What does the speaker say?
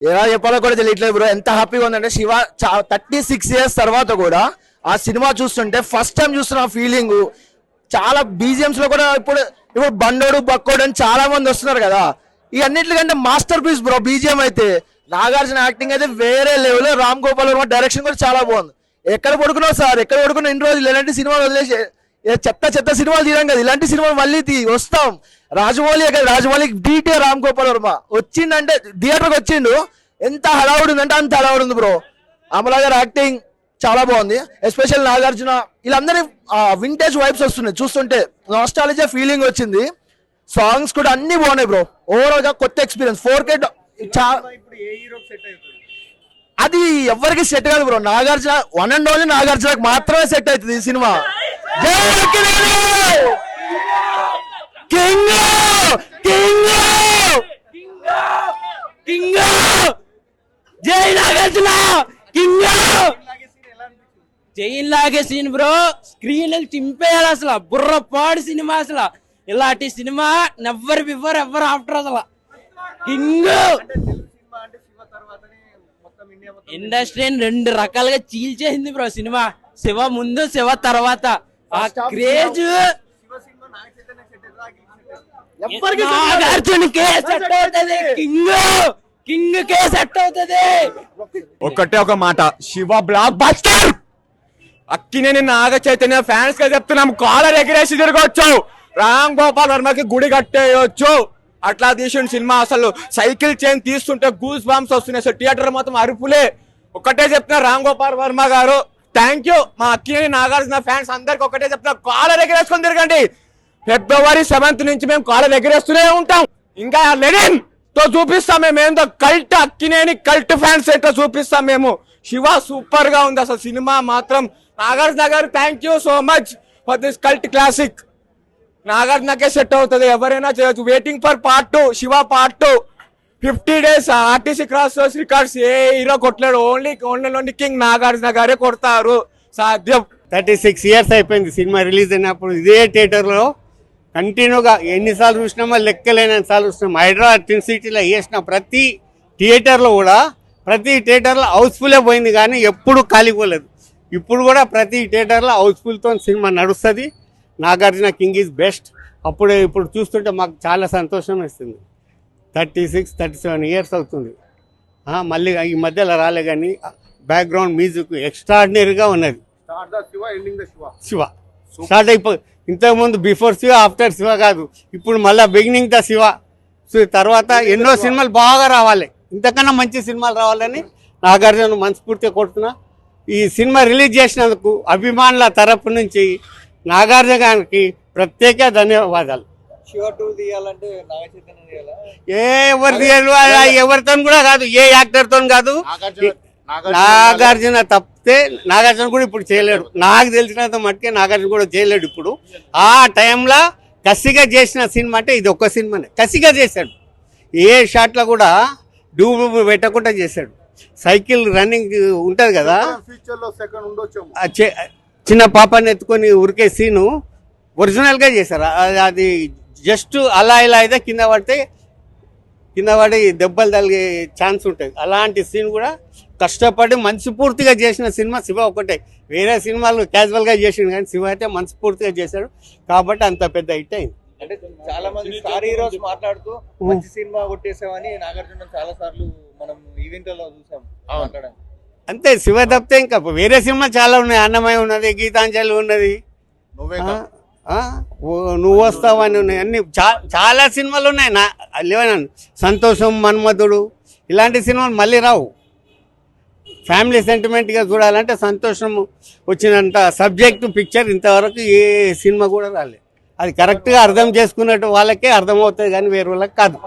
ఎలా చెప్పాలో కూడా తెలియట్లేదు బ్రో. ఎంత హ్యాపీగా ఉందంటే శివ థర్టీ సిక్స్ ఇయర్స్ తర్వాత కూడా ఆ సినిమా చూస్తుంటే ఫస్ట్ టైం చూస్తున్న ఫీలింగ్. చాలా బీజిఎంస్లో కూడా ఇప్పుడు ఇప్పుడు బండోడు బక్కోడు అని చాలా మంది వస్తున్నారు కదా. ఈ అన్నిటికంటే మాస్టర్ పీస్ బ్రో బీజిఎం అయితే. నాగార్జున యాక్టింగ్ అయితే వేరే లెవెల్ రామ్ గోపాల్ వర్మ డైరెక్షన్ కూడా చాలా బాగుంది. ఎక్కడ పడుకున్నావు సార్ ఎక్కడ పడుకున్నా ఇన్ని రోజులు ఇలాంటి సినిమాలు వదిలేసి చెత్త చెత్త సినిమాలు తీయడం కదా. ఇలాంటి సినిమాలు మళ్ళీ తీ వస్తాం. రాజమౌళి కదా రాజమౌళి డీటే రామ్ గోపాల్ వర్మ. వచ్చిందంటే థియేటర్కి వచ్చిండు. ఎంత హడావుడు ఉందంటే అంత హడావుడు ఉంది బ్రో అమలా యాక్టింగ్ చాలా బాగుంది. ఎస్పెషల్ నాగార్జున వీళ్ళందరి వింటేజ్ వైబ్స్ వస్తున్నాయి. చూస్తుంటే నాస్టాలజీ ఫీలింగ్ వచ్చింది. సాంగ్స్ కూడా అన్ని బాగున్నాయి బ్రో. ఓవరాల్గా కొత్త ఎక్స్పీరియన్స్ ఫోర్ కే సెట్ అది ఎవరికి సెట్ కాదు bro. Nagarjuna one and only నాగార్జునకు మాత్రమే సెట్ అవుతుంది ఈ సినిమా. కింగ్ కింగ్ కింగ్ జై నాగార్జున కింగ్ జైన్ లాగే సీన్ బ్రో స్క్రీన్ చింపేయాలి అసలు బుర్ర పాడు సినిమా అసలు ఇలాంటి cinema never before ever after అసలు కింగ్ ఇండస్ట్రీని రెండు రకాలుగా చీల్చేసింది బ్రో సినిమా. శివ ముందు శివ తర్వాత. ఆ క్రేజ్. నాగార్జునకే సెట్ అవుతుంది. కింగ్ కింగ్ కే సెట్ అవుతుంది. ఒక్కటే ఒక మాట. Shiva blockbuster! అక్కినేని నాగ చైతన్య ఫ్యాన్స్గా చెప్తున్నాం. కాలర్ ఎగిరేసి తిరగొచ్చు. రామ్ గోపాల్ వర్మకి గుడి కట్టేయొచ్చు. అట్లా తీసిన సినిమా అసలు. సైకిల్ చైన్ తీస్తుంటే గూస్ బాంబ్స్ వస్తున్నాయి. అసలు థియేటర్ మొత్తం అరుపులే. ఒక్కటే చెప్తున్నా రామ్ గోపాల్ వర్మ గారు. థ్యాంక్ యూ మా అక్కినేని నాగార్జున ఫ్యాన్స్ అందరికి ఒకటే చెప్తున్నా కాలర్ ఎగిరేసుకొని తిరగండి. ఫిబ్రవరి సెవెంత్ నుంచి మేము కాలర్ ఎగిరేస్తూనే ఉంటాం. ఇంకా లెనిన్తో చూపిస్తాం మేము. ఏందో కల్ట్ అక్కినేని కల్ట్ ఫ్యాన్స్ ఏంటో చూపిస్తాం మేము. శివ సూపర్గా ఉంది అసలు సినిమా మాత్రం. Nagarjuna garu thank you so much for this cult classic నాగార్జునకే set అవుతుంది. ఎవరైనా చేయొచ్చు. Waiting for part two Shiva part two fifty days RTC cross records A hero కొట్టలేడు. Only only only king Nagarjuna గారే కొడతారు. సాధ్యం. Thirty six years అయిపోయింది cinema release అయినప్పుడు. ఇదే థియేటర్లో కంటిన్యూగా ఎన్నిసార్లు చూసినామో లెక్కలేని సార్లు చూసినాం. హైదరాబాద్ టిన్ సిటీలో వేసిన ప్రతి థియేటర్లో కూడా ప్రతి థియేటర్లో హౌస్ఫుల్లే పోయింది కానీ ఎప్పుడు కాలిపోలేదు ఇప్పుడు కూడా ప్రతి థియేటర్లో హౌస్ఫుల్తో సినిమా నడుస్తుంది. నాగార్జున కింగ్ ఈజ్ బెస్ట్ అప్పుడు ఇప్పుడు చూస్తుంటే మాకు చాలా సంతోషం వేస్తుంది. Thirty six thirty seven years అవుతుంది. ఆ, మళ్ళీ ఈ మధ్యలో రాలే కానీ బ్యాక్గ్రౌండ్ మ్యూజిక్ ఎక్స్ట్రాడినరీగా ఉన్నది. Shiva ending the Shiva. Shiva. Start అయిపో ఇంతకుముందు బిఫోర్ శివ ఆఫ్టర్ శివ కాదు. ఇప్పుడు మళ్ళీ బిగినింగ్ ద శివ. సో తర్వాత ఎన్నో సినిమాలు బాగా రావాలి. ఇంతకన్నా మంచి సినిమాలు రావాలని నాగార్జున మనస్ఫూర్తిగా కొడుతున్నా ఈ సినిమా రిలీజ్ చేసినందుకు అభిమానుల తరపు నుంచి నాగార్జున గారికి ప్రత్యేక ధన్యవాదాలు. శివ టూ తీయాలంటే నాగ చైతన్య తీయాలా? ఏ ఎవరు తీయరు, ఎవరితో కూడా కాదు ఏ యాక్టర్తో కాదు. నాగార్జున తప్పితే నాగార్జున కూడా ఇప్పుడు చేయలేడు. నాకు తెలిసినంత మట్టుకే నాగార్జున కూడా చేయలేడు ఇప్పుడు. ఆ టైంలో కసిగా చేసిన సినిమా అంటే ఇది ఒక్క సినిమానే. కసిగా చేశాడు. ఏ షాట్లో కూడా డూబు పెట్టకుండా చేశాడు. సైకిల్ రన్నింగ్ ఉంటుంది కదా. ఫ్యూచర్లో సెకండ్ ఉండొచ్చు ఆ చే- చిన్న పాపని ఎత్తుకొని ఉరికే సీను ఒరిజినల్గా చేశారు. అది- అది జస్ట్ అలా ఇలా అయితే కింద పడితే కింద పడి దెబ్బలు తగిలే ఛాన్స్ ఉంటుంది అలాంటి సీన్ కూడా కష్టపడి మనస్ఫూర్తిగా చేసిన సినిమా శివ ఒకటే వేరే సినిమాలు క్యాజువల్గా చేసిండు కానీ శివ అయితే మనస్ఫూర్తిగా చేశాడు. కాబట్టి అంత పెద్ద హిట్ అయింది. అంటే చాలా మంది స్టార్ హీరోస్ మాట్లాడుతూ మంచి సినిమా కొట్టేసామని నాగార్జున చాలా సార్లు మనం ఈవెంట్లో చూసాం అంతే శివ తప్పితే ఇంకా వేరే సినిమా చాలా ఉన్నాయి. అన్నమయ్య ఉన్నది గీతాంజలి ఉన్నది. ఓ, నువ్వు వస్తావని ఉన్నాయి అన్ని చా- చాలా సినిమాలు ఉన్నాయి. నా లేవనండి సంతోషం మన్మధుడు ఇలాంటి సినిమాలు మళ్ళీ రావు. ఫ్యామిలీ సెంటిమెంట్గా చూడాలంటే సంతోషం వచ్చినంత సబ్జెక్టు పిక్చర్ ఇంతవరకు ఏ సినిమా కూడా రాలేదు. అది కరెక్ట్గా అర్థం చేసుకున్నట్టు వాళ్ళకే అర్థమవుతుంది కానీ వేరే వాళ్ళకి కాదు.